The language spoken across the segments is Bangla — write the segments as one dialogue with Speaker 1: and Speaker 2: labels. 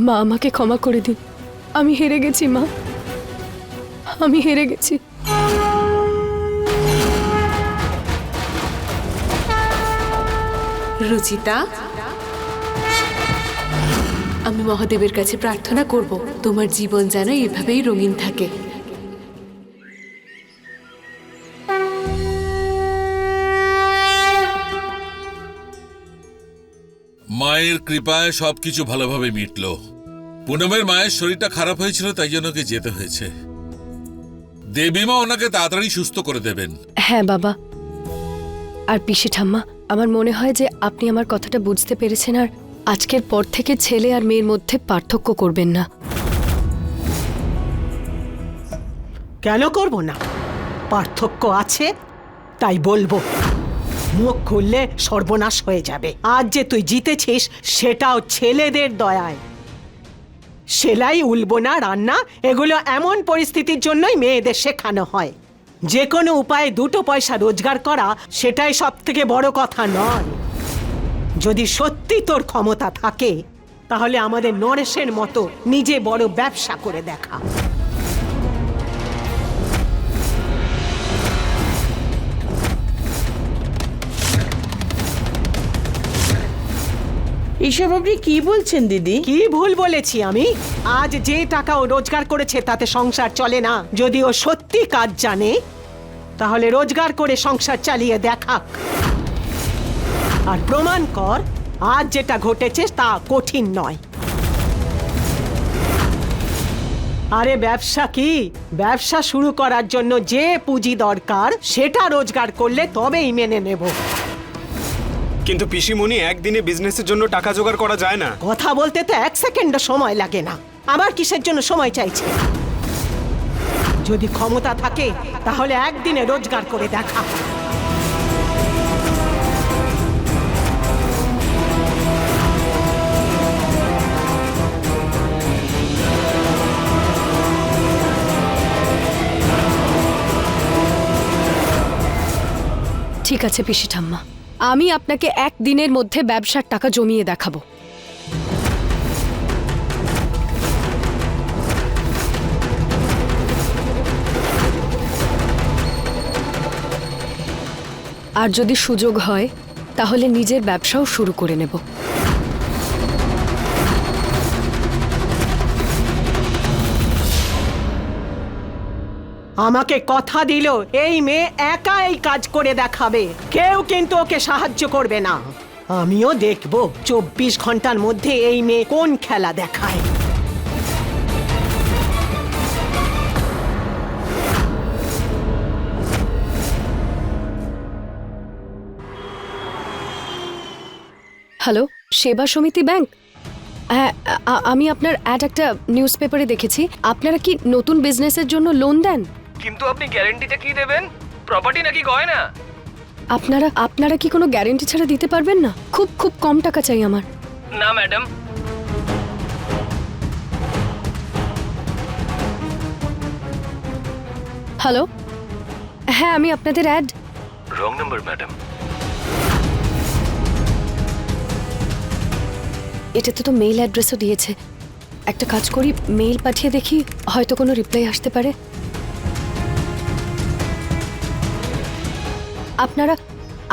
Speaker 1: মা আমাকে ক্ষমা করে দিন। আমি হেরে গেছি মা। আমি হেরে গেছি।
Speaker 2: রুচিতা? আমি মহাদেবের কাছে প্রার্থনা করব তোমার জীবন যেন এভাবেই রঙিন থাকে।
Speaker 3: মায়ের কৃপায় সবকিছু ভালোভাবে মিটল। পুনমের মায়ের শরীরটা খারাপ হয়েছিল তাই জন্য ওকে যেতে হয়েছে। দেবীমা ওনাকে তাড়াতাড়ি সুস্থ করে দেবেন।
Speaker 1: হ্যাঁ বাবা। আর পিসি ঠাম্মা আমার মনে হয় যে আপনি আমার কথাটা বুঝতে পেরেছেন আর আজকের পর থেকে ছেলে আর মেয়ের মধ্যে পার্থক্য করবেন না।
Speaker 4: কেন করব না? পার্থক্য আছে তাই বলব। মুখ খুললে সর্বনাশ হয়ে যাবে। আজ যে তুই জিতেছিস সেটাও ছেলেদের দয়ায়। সেলাই, উলবোনা, রান্না, এগুলো এমন পরিস্থিতির জন্যই মেয়েদের শেখানো হয়। যে কোনো উপায়ে দুটো পয়সা রোজগার করা সেটাই সব থেকে বড় কথা নয়। যদি সত্যি তোর ক্ষমতা থাকে, তাহলে আমাদের নরেশের মতো নিজে বড় ব্যবসা করে দেখা।
Speaker 5: এইসব আপনি কি বলছেন, দিদি?
Speaker 4: কি ভুল বলেছি আমি? আজ যে টাকা ও রোজগার করেছে, তাতে সংসার চলে না। যদি ও সত্যি কাজ জানে, তাহলে রোজগার করে সংসার চালিয়ে দেখাক। আর প্রমাণ কর, আজ যেটা ঘটেছে, তা কঠিন নয়। আরে ব্যবসা কি? ব্যবসা শুরু করার জন্য যে পুঁজি দরকার, সেটা রোজগার করলে তবেই মেনে নেব।
Speaker 6: কিন্তু পিসিমণি একদিনে বিজনেসের জন্য টাকা জোগাড় করা যায় না।
Speaker 4: কথা বলতে তো এক সেকেন্ডও সময় লাগে না। আবার কিসের জন্য সময় চাইছে? যদি ক্ষমতা থাকে তাহলে একদিনে রোজগার করে দেখা।
Speaker 1: ঠিক আছে পিসি ঠাম্মা। আমি আপনাকে এক দিনের মধ্যে ব্যবসার টাকা জমিয়ে দেখাবো। আর যদি সুযোগ হয়, তাহলে নিজের ব্যবসাও শুরু করে নেব।
Speaker 4: আমাকে কথা দিল, এই মেয়ে একা এই কাজ করে দেখাবে। কেউ কিন্তু ওকে সাহায্য করবে না। আমিও দেখব চব্বিশ ঘণ্টার মধ্যে এই মেয়ে কোন খেলা দেখায়।
Speaker 1: হ্যালো, সেবা সমিতি ব্যাংক? হ্যাঁ আমি আপনার অ্যাড একটা নিউজ পেপারে দেখেছি। আপনারা কি নতুন বিজনেসের জন্য লোন দেন?
Speaker 7: কিন্তু আপনি গ্যারেন্টিটা কি দেবেন? প্রপার্টি নাকি গয়না?
Speaker 1: আপনারা আপনারা কি কোনো গ্যারেন্টি ছাড়া দিতে পারবেন না? খুব খুব কম টাকা চাই আমার।
Speaker 7: না ম্যাডাম।
Speaker 1: হ্যালো? হ্যাঁ আমি আপনাদের অ্যাড।
Speaker 7: Wrong number madam.
Speaker 1: এটাতে তো মেইল অ্যাড্রেসও দিয়েছে। একটা কাজ করি মেইল পাঠিয়ে দেখি হয়তো কোনো রিপ্লাই আসতে পারে। আপনারা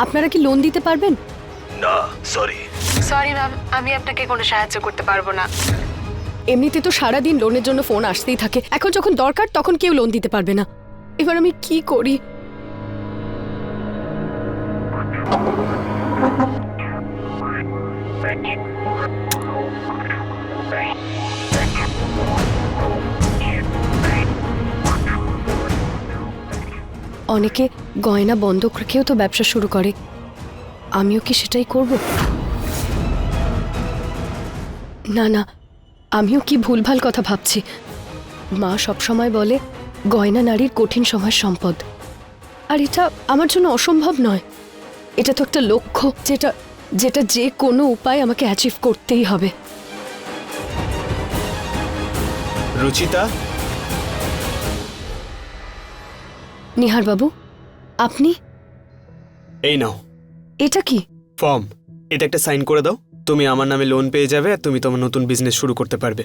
Speaker 1: আপনারা কি লোন দিতে পারবেন?
Speaker 7: না সরি
Speaker 2: সরি ম্যাম আমি আপনাকে কোনো সাহায্য করতে পারব না।
Speaker 1: এমনিতে তো সারাদিন লোনের জন্য ফোন আসতেই থাকে। এখন যখন দরকার তখন কেউ লোন দিতে পারবে না। এবার আমি কি করি? অনেকে গয়না বন্ধক রেখেও তো ব্যবসা শুরু করে। আমিও কি সেটাই করব? না না আমিও কি ভুলভাল কথা ভাবছি। মা সবসময় বলে গয়না নারীর কঠিন সময়ের সম্পদ। আর এটা আমার জন্য অসম্ভব নয়। এটা তো একটা লক্ষ্য যেটা যেটা যে কোনো উপায় আমাকে অ্যাচিভ করতেই হবে।
Speaker 6: রুচিতা?
Speaker 1: নিহার বাবু আপনি?
Speaker 6: এই নাও।
Speaker 1: এটা কি?
Speaker 6: ফর্ম। এটা একটা সাইন করে দাও। তুমি আমার নামে লোন পেয়ে যাবে আর তুমি তোমার নতুন বিজনেস শুরু করতে পারবে।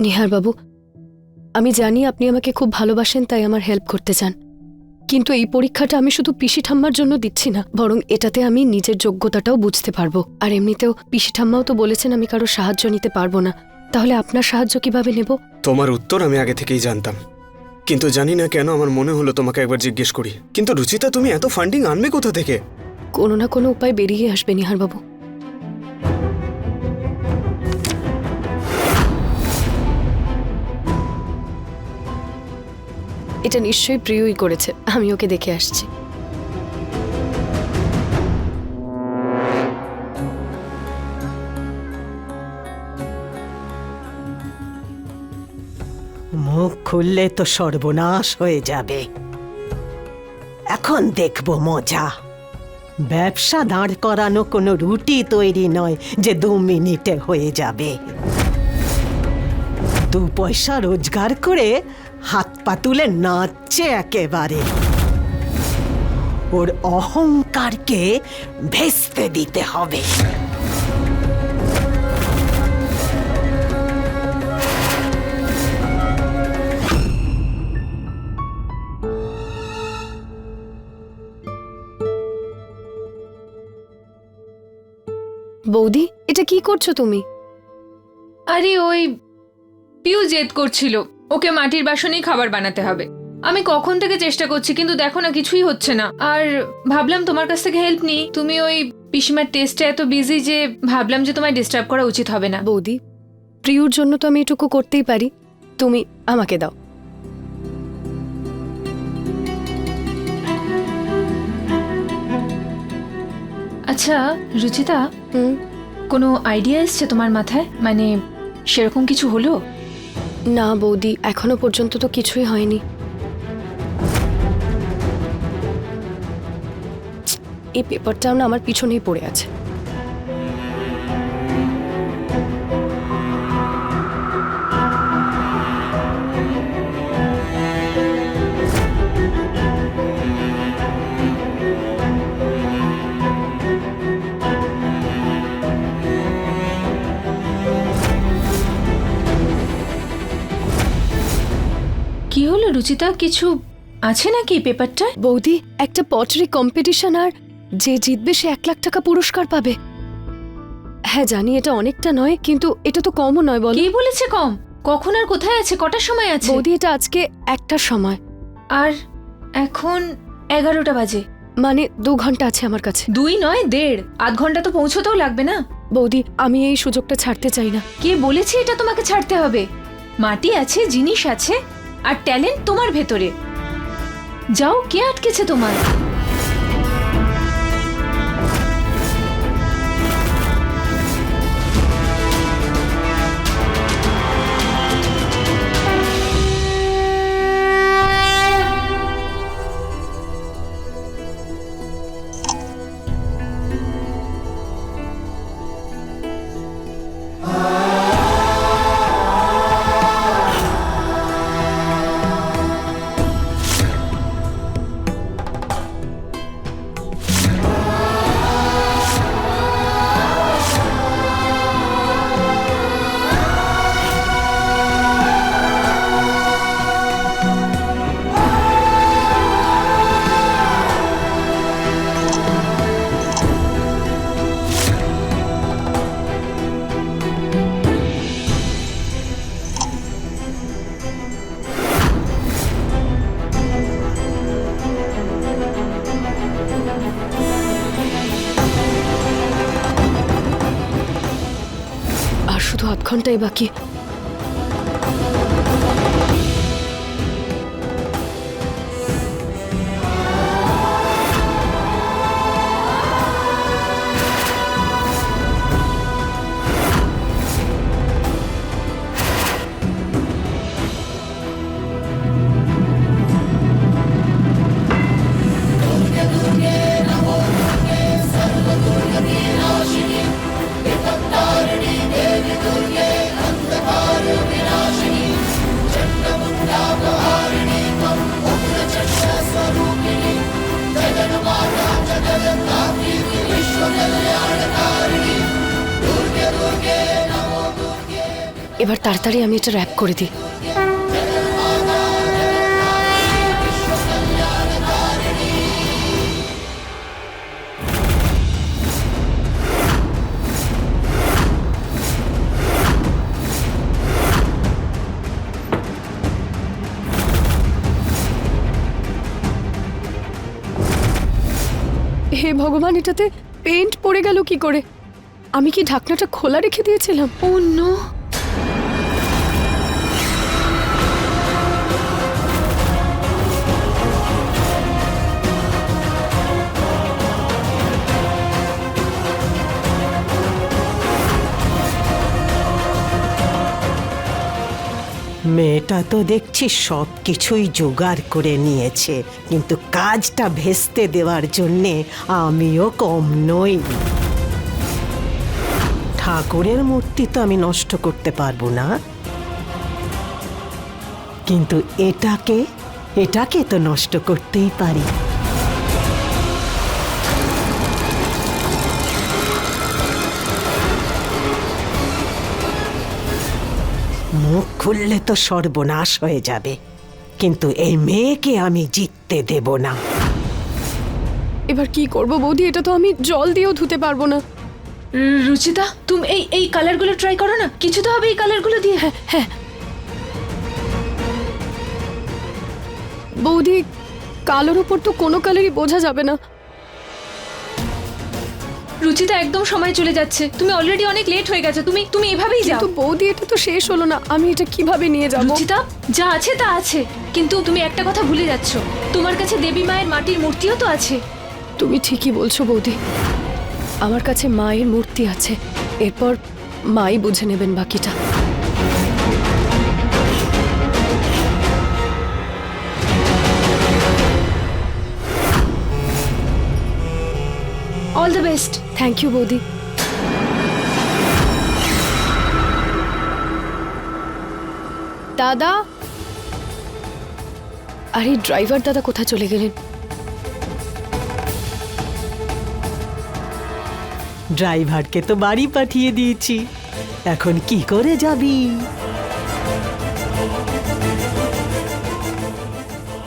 Speaker 1: নিহার বাবু আমি জানি আপনি আমাকে খুব ভালোবাসেন তাই আমার হেল্প করতে চান। কিন্তু এই পরীক্ষাটা আমি শুধু পিসি ঠাম্মার জন্য দিচ্ছি না বরং এটাতে আমি নিজের যোগ্যতাটাও বুঝতে পারব। আর এমনিতেও পিসি ঠাম্মাও তো বলেছেন আমি কারও সাহায্য নিতে পারব না। তাহলে আপনার সাহায্য কীভাবে নেব?
Speaker 6: তোমার উত্তর আমি আগে থেকেই জানতাম। কিন্তু জানি না কেন আমার মনে হলো তোমাকে একবার জিজ্ঞেস করি। কিন্তু রুচিতা, তুমি এত ফান্ডিং আনবে কোথা থেকে?
Speaker 1: কোনো না কোনো উপায় বেরিয়ে আসবে নিহার বাবু এটা নিশ্চয়ই প্রিয়ই করেছে। আমি ওকে দেখে আসছি।
Speaker 4: মুখ খুললে তো সর্বনাশ হয়ে যাবে। এখন দেখব মজা। ব্যবসা দাঁড় করানো কোনো রুটি তৈরি নয় যে দু মিনিটে হয়ে যাবে। দু পয়সা রোজগার করে হাত পা তুলে নাচছে একেবারে। ওর অহংকারকে ভেস্তে দিতে হবে।
Speaker 1: বৌদি এটা কি করছ তুমি?
Speaker 8: আরে ওই পিউ জেদ করছিল। ওকে মাটির বাসনেই খাবার বানাতে হবে। আমি কখন থেকে চেষ্টা করছি কিন্তু দেখো না কিছুই হচ্ছে না। আর ভাবলাম তোমার কাছ থেকে হেল্প নিই। তুমি ওই পিসিমার টেস্টে এত বিজি যে ভাবলাম যে তোমায় ডিস্টার্ব করা উচিত হবে না।
Speaker 1: বৌদি প্রিয়র জন্য তো আমি এটুকু করতেই পারি। তুমি আমাকে দাও।
Speaker 8: আচ্ছা রুচিতা
Speaker 1: হুম।
Speaker 8: কোনো আইডিয়া এসছে তোমার মাথায়? মানে সেরকম কিছু হলো?
Speaker 1: না বৌদি এখনও পর্যন্ত তো কিছুই হয়নি। এই পেপারটাও না আমার পিছনেই পড়ে আছে।
Speaker 8: রুচিতা কিছু আছে নাকি এই পেপারটায়?
Speaker 1: বৌদি একটা পটারি কম্পিটিশন আর যে জিতবে সে এক লাখ টাকা পুরস্কার পাবে। হ্যাঁ জানি এটা অনেকটা নয় কিন্তু এটা তো কমও নয় বল।
Speaker 8: কে বলেছে কম? কখন আর কোথায় আছে? কটার সময় আছে?
Speaker 1: বৌদি এটা আজকে একটার সময়।
Speaker 8: আর এখন এগারোটা বাজে।
Speaker 1: মানে দু ঘণ্টা আছে আমার কাছে।
Speaker 8: দুই নয় দেড়। আধ ঘণ্টা তো পৌঁছতেও লাগবে না?
Speaker 1: বৌদি আমি এই সুযোগটা ছাড়তে চাই না।
Speaker 8: কে বলেছে এটা তোমাকে ছাড়তে হবে? মাটি আছে জিনিস আছে। আর ট্যালেন্ট তোমার ভেতরে। যাও কে আটকেছে তোমার?
Speaker 1: আধ তাড়াতাড়ি আমি এটা র্যাপ করে দিই। হে ভগবান, এটাতে পেন্ট পড়ে গেল কি করে? আমি কি ঢাকনাটা খোলা রেখে দিয়েছিলাম?
Speaker 8: ও নো
Speaker 4: মেয়েটা তো দেখছি সব কিছুই জোগাড় করে নিয়েছে, কিন্তু কাজটা ভেস্তে দেওয়ার জন্যে আমিও কম নই। ঠাকুরের মূর্তি তো আমি নষ্ট করতে পারব না। কিন্তু এটাকে এটাকে তো নষ্ট করতেই পারি। মুখ খুললে তো সর্বনাশ হয়ে যাবে। কিন্তু এই মেয়েকে আমি জিততে দেব না।
Speaker 1: এবার কি করব বৌদি? এটা তো আমি জল দিয়েও ধুতে পারব না।
Speaker 8: রুচিতা তুমি এই এই কালারগুলো ট্রাই করো না। কিছু তো হবে এই কালারগুলো দিয়ে। হ্যাঁ হ্যাঁ।
Speaker 1: বৌদি কালোর উপর তো কোনো কালারই বোঝা যাবে না।
Speaker 8: রুচিতা একদম সময় চলে যাচ্ছে। তুমি অলরেডি অনেক লেট হয়ে গেছো। তুমি তুমি এভাবেই যাও।
Speaker 1: কিন্তু বৌদি এটা তো শেষ হলো না। আমি এটা কীভাবে নিয়ে যাব?
Speaker 8: রুচিতা যা আছে তা আছে। কিন্তু তুমি একটা কথা ভুলে যাচ্ছ। তোমার কাছে দেবী মায়ের মাটির মূর্তিও তো আছে।
Speaker 1: তুমি ঠিকই বলছো বৌদি। আমার কাছে মায়ের মূর্তি আছে। এরপর মাই বুঝে নেবেন বাকিটা।
Speaker 8: All the best
Speaker 1: thank you বৌদি দাদা আরে ড্রাইভার দাদা কোথায় চলে গেলেন?
Speaker 4: ড্রাইভারকে তো বাড়ি পাঠিয়ে দিয়েছি। এখন কি করে যাবি?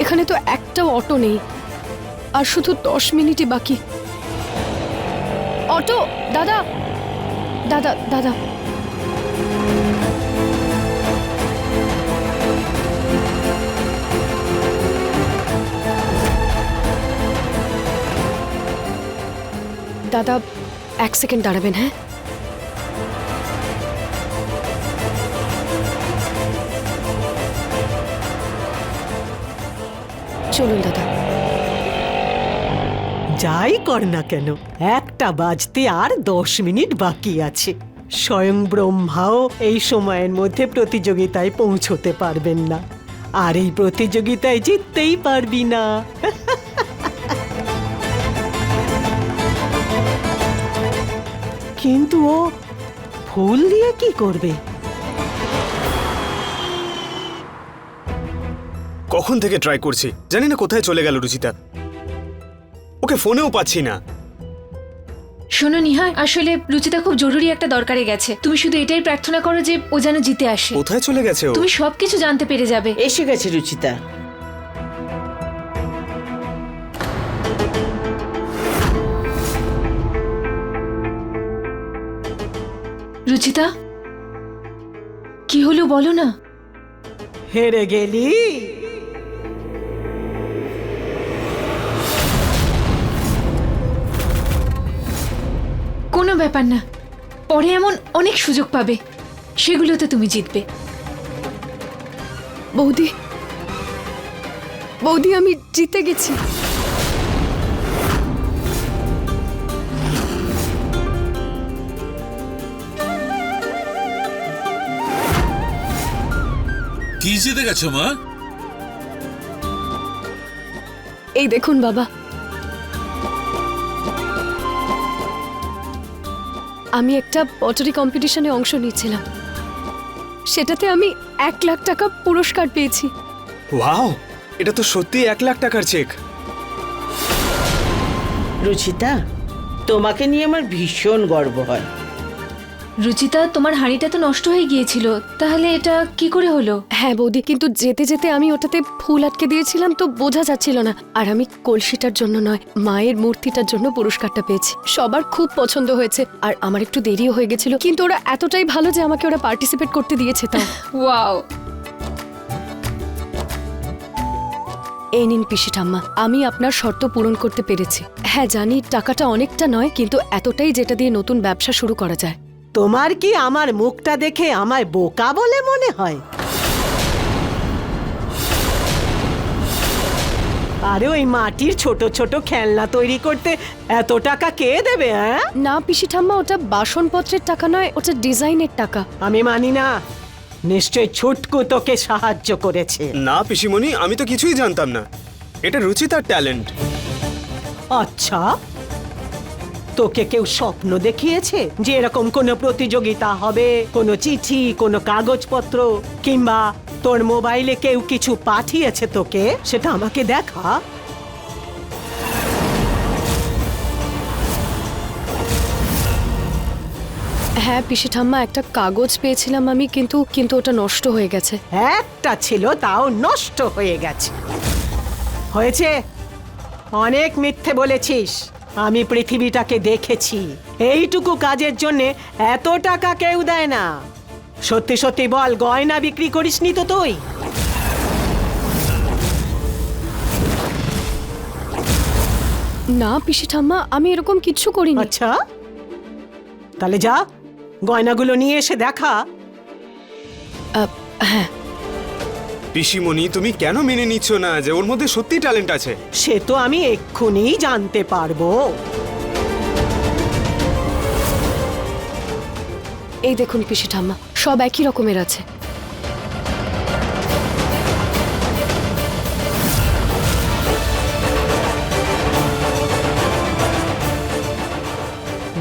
Speaker 1: এখানে তো একটাও অটো নেই। আর শুধু দশ মিনিটই বাকি। অটো দাদা দাদা দাদা দাদা এক সেকেন্ড দাঁড়াবেন হ্যাঁ চলুন দাদা
Speaker 4: যাই কর না কেন, একটা বাজতে আর দশ মিনিট বাকি আছে। স্বয়ং ব্রহ্মাও এই সময়ের মধ্যে প্রতিযোগিতায় পৌঁছতে পারবেন না। আর এই প্রতিযোগিতায় জিততেই পারবি না। কিন্তু ও ফুল দিয়ে কি করবে?
Speaker 6: কখন থেকে ট্রাই করছি? জানি না কোথায় চলে গেল রুচিতা। ওকে ফোনেও পাচ্ছি না।
Speaker 8: শোনো নিহার আসলে রুচিতা খুব জরুরি একটা দরকারে গেছে। তুমি শুধু এটাই প্রার্থনা করো যে ও যেন জিতে আসে।
Speaker 6: কোথায় চলে গেছে ও?
Speaker 8: তুমি সবকিছু জানতে পেরে যাবে।
Speaker 5: এসে গেছে রুচিতা।
Speaker 8: রুচিতা? কি হলো বলো না।
Speaker 4: হেরে গেলি?
Speaker 8: কোনো ব্যাপার না। পরে এমন অনেক সুযোগ পাবে। সেগুলোতে তুমি জিতবে।
Speaker 1: বৌদি বৌদি আমি জিতে গেছি।
Speaker 3: কি জিতে গেছো মা?
Speaker 1: এই দেখুন বাবা আমি একটা পটারি কম্পিটিশনে অংশ নিয়েছিলাম। সেটাতে আমি এক লাখ টাকা পুরস্কার পেয়েছি।
Speaker 6: ওয়াও! এটা তো সত্যি এক লাখ টাকার চেক।
Speaker 5: রুচিতা তোমাকে নিয়ে আমার ভীষণ গর্ব হয়।
Speaker 8: রুচিতা তোমার হাঁড়িটা তো নষ্ট হয়ে গিয়েছিল। তাহলে এটা কি করে হলো?
Speaker 1: হ্যাঁ বৌদি কিন্তু যেতে যেতে আমি ওটাতে ফুল আটকে দিয়েছিলাম তো বোঝা যাচ্ছিল না। আর আমি কলসিটার জন্য নয় মায়ের মূর্তিটার জন্য পুরস্কারটা পেয়েছি। সবার খুব পছন্দ হয়েছে আর আমার একটু দেরিও হয়ে গেছিল। কিন্তু ওরা এতটাই ভালো যে আমাকে ওরা পার্টিসিপেট করতে দিয়েছে তা
Speaker 8: ওয়াও।
Speaker 1: এই নিন পিসি ঠাম্মা আমি আপনার শর্ত পূরণ করতে পেরেছি। হ্যাঁ জানি টাকাটা অনেকটা নয় কিন্তু এতটাই যেটা দিয়ে নতুন ব্যবসা শুরু করা যায়।
Speaker 4: তোমার কি আমার মুখটা দেখে আমায় বোকা বলে মনে হয়? আরে ওই মাটির ছোট ছোট খেলনা তৈরি করতে এত টাকা কে দেবে হ্যাঁ
Speaker 1: না পিসি ঠাম্মা ওটা বাসনপত্রের টাকা নয় ওটা ডিজাইনের টাকা।
Speaker 4: আমি মানি না। নিশ্চয় ছুটকু তোকে সাহায্য করেছে।
Speaker 6: না পিসিমণি আমি তো কিছুই জানতাম না। এটা রুচিতার ট্যালেন্ট।
Speaker 4: আচ্ছা। তোকে কেউ স্বপ্ন দেখিয়েছে যে এরকম কোনো প্রতিযোগিতা হবে কোনো চিঠি কোনো কাগজপত্র কিংবা তোর মোবাইলে কেউ কিছু পাঠিয়েছে তোকে? সেটা আমাকে দেখা।
Speaker 1: হ্যাঁ পিসি ঠাম্মা একটা কাগজ পেয়েছিলাম আমি কিন্তু কিন্তু ওটা নষ্ট হয়ে গেছে।
Speaker 4: একটা ছিল তাও নষ্ট হয়ে গেছে। হয়েছে? অনেক মিথ্যে বলেছিস। আমি পৃথিবীটাকে দেখেছি। এইটুকু কাজের জন্য এত টাকা কেউ দেয় না। সত্যি সত্যি বল গয়না বিক্রি করিসনি তো তুই?
Speaker 1: না পিসি ঠাম্মা আমি এরকম কিচ্ছু করিনি।
Speaker 4: আচ্ছা। তাহলে যা গয়নাগুলো নিয়ে এসে দেখা।
Speaker 1: হ্যাঁ।
Speaker 6: পিসিমণি তুমি কেন মেনে নিচ্ছ না যে ওর মধ্যে সত্যি ট্যালেন্ট আছে?
Speaker 4: সে তো আমি এক্ষুনি জানতে পারব।
Speaker 1: এই দেখুন পিসি ঠাম্মা সব একই রকমের আছে।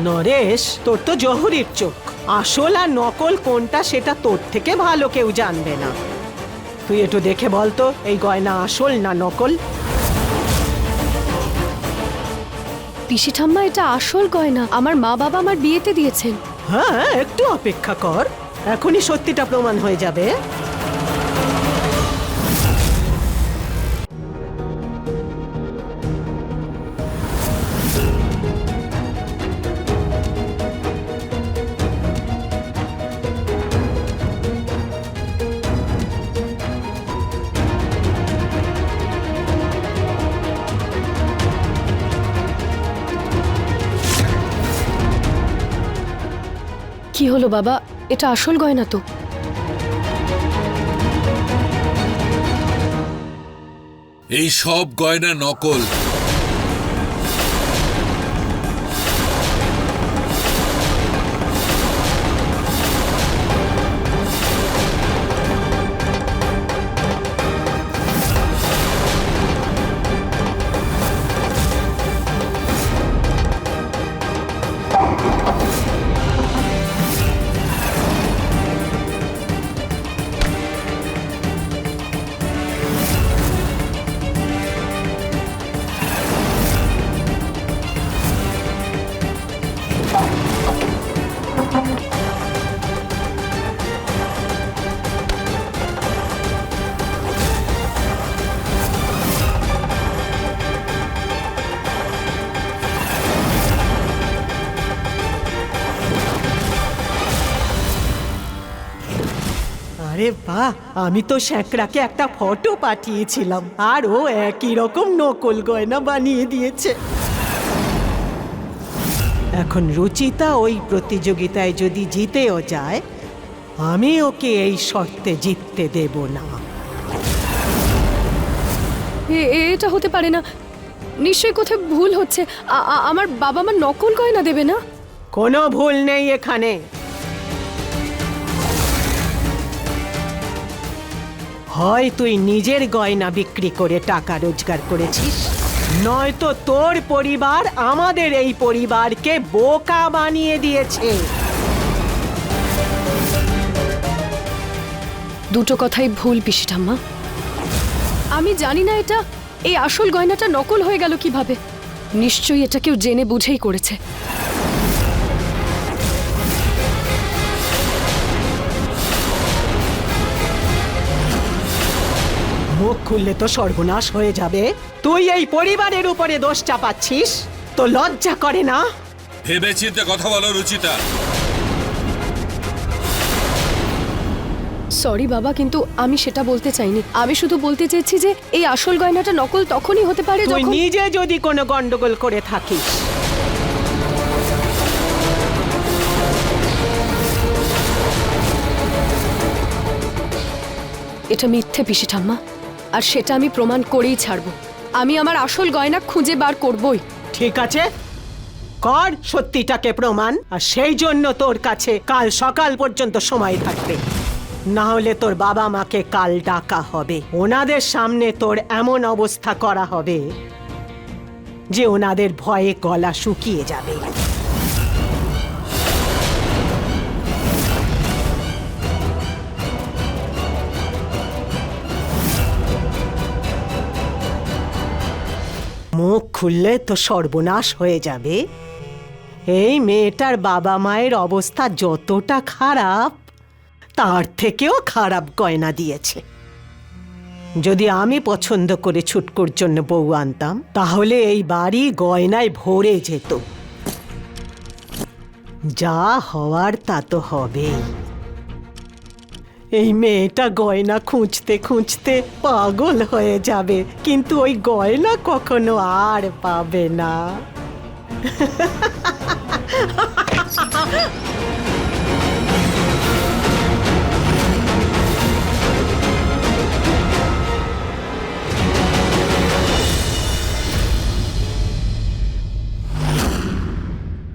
Speaker 4: নরেশ তোর তো জহুরির চোখ। আসল আর নকল কোনটা সেটা তোর থেকে ভালো কেউ জানবে না। তুই একটু দেখে বলতো এই গয়না আসল না নকল?
Speaker 1: পিসি ঠাম্মা এটা আসল গয়না। আমার মা বাবা আমার বিয়েতে দিয়েছেন।
Speaker 4: হ্যাঁ একটু অপেক্ষা কর। এখনই সত্যিটা প্রমাণ হয়ে যাবে।
Speaker 1: কি হলো বাবা? এটা আসল গয়না তো।
Speaker 3: এই সব গয়না নকল।
Speaker 4: আমি তো শ্যাকরাকে একটা ফটো পাঠিয়েছিলাম আর ও একই রকম নকল গয়না বানিয়ে দিয়েছে। এখন রুচিতা ওই প্রতিযোগিতায় যদি জিতেও যায় আমি ওকে এই শর্তে জিততে দেব না।
Speaker 1: এটা হতে পারে না। নিশ্চয়ই কোথায় ভুল হচ্ছে। আমার বাবা মা নকল গয়না দেবে না?
Speaker 4: কোনো ভুল নেই এখানে। হয় তুই নিজের গয়না বিক্রি করে টাকা রোজগার করেছিস? নয়তো তোর পরিবার আমাদের এই পরিবারকে বোকা বানিয়ে দিয়েছে।
Speaker 1: দুটো কথাই ভুল পিসি ঠাম্মা আমি জানি না এটা, এই আসল গয়নাটা নকল হয়ে গেল কীভাবে। নিশ্চয়ই এটা কেউ জেনে বুঝেই করেছে।
Speaker 4: মুখ খুললে তো সর্বনাশ হয়ে যাবে। তুই এই পরিবারের উপরে দোষ চাপাচ্ছিস? তো লজ্জা করে না?
Speaker 3: ভেবে চিন্তে কথা বলো রুচিতা।
Speaker 1: সরি বাবা কিন্তু আমি সেটা বলতে চাইনি। আমি শুধু বলতে চেয়েছি যে এই আসল গয়নাটা নকল তখনই হতে পারে
Speaker 4: তুই
Speaker 1: যখন
Speaker 4: নিজে যদি কোনো গন্ডগোল করে থাকিস।
Speaker 1: এটা মিথ্যে পিসি ঠাম্মা আর সেটা আমি প্রমাণ করেই ছাড়বো। আমি আমার আসল গয়না খুঁজে বার করবই।
Speaker 4: ঠিক আছে। কর সত্যিটাকে প্রমাণ, আর সেই জন্য তোর কাছে কাল সকাল পর্যন্ত সময় থাকবে। না হলে তোর বাবা মাকে কাল ডাকা হবে। ওনাদের সামনে তোর এমন অবস্থা করা হবে যে ওনাদের ভয়ে গলা শুকিয়ে যাবে। মুখ খুললে তো সর্বনাশ হয়ে যাবে। এই মেয়েটার বাবা মায়ের অবস্থা যতটা খারাপ, তার থেকেও খারাপ গয়না দিয়েছে। যদি আমি পছন্দ করে ছুটকুর জন্য বউ আনতাম, তাহলে এই বাড়ি গয়নায় ভরে যেত। যা হওয়ার তা তো হবেই। এই মেয়েটা গয়না খুঁজতে খুঁজতে পাগল হয়ে যাবে, কিন্তু ওই গয়না কখনো আর পাবে না।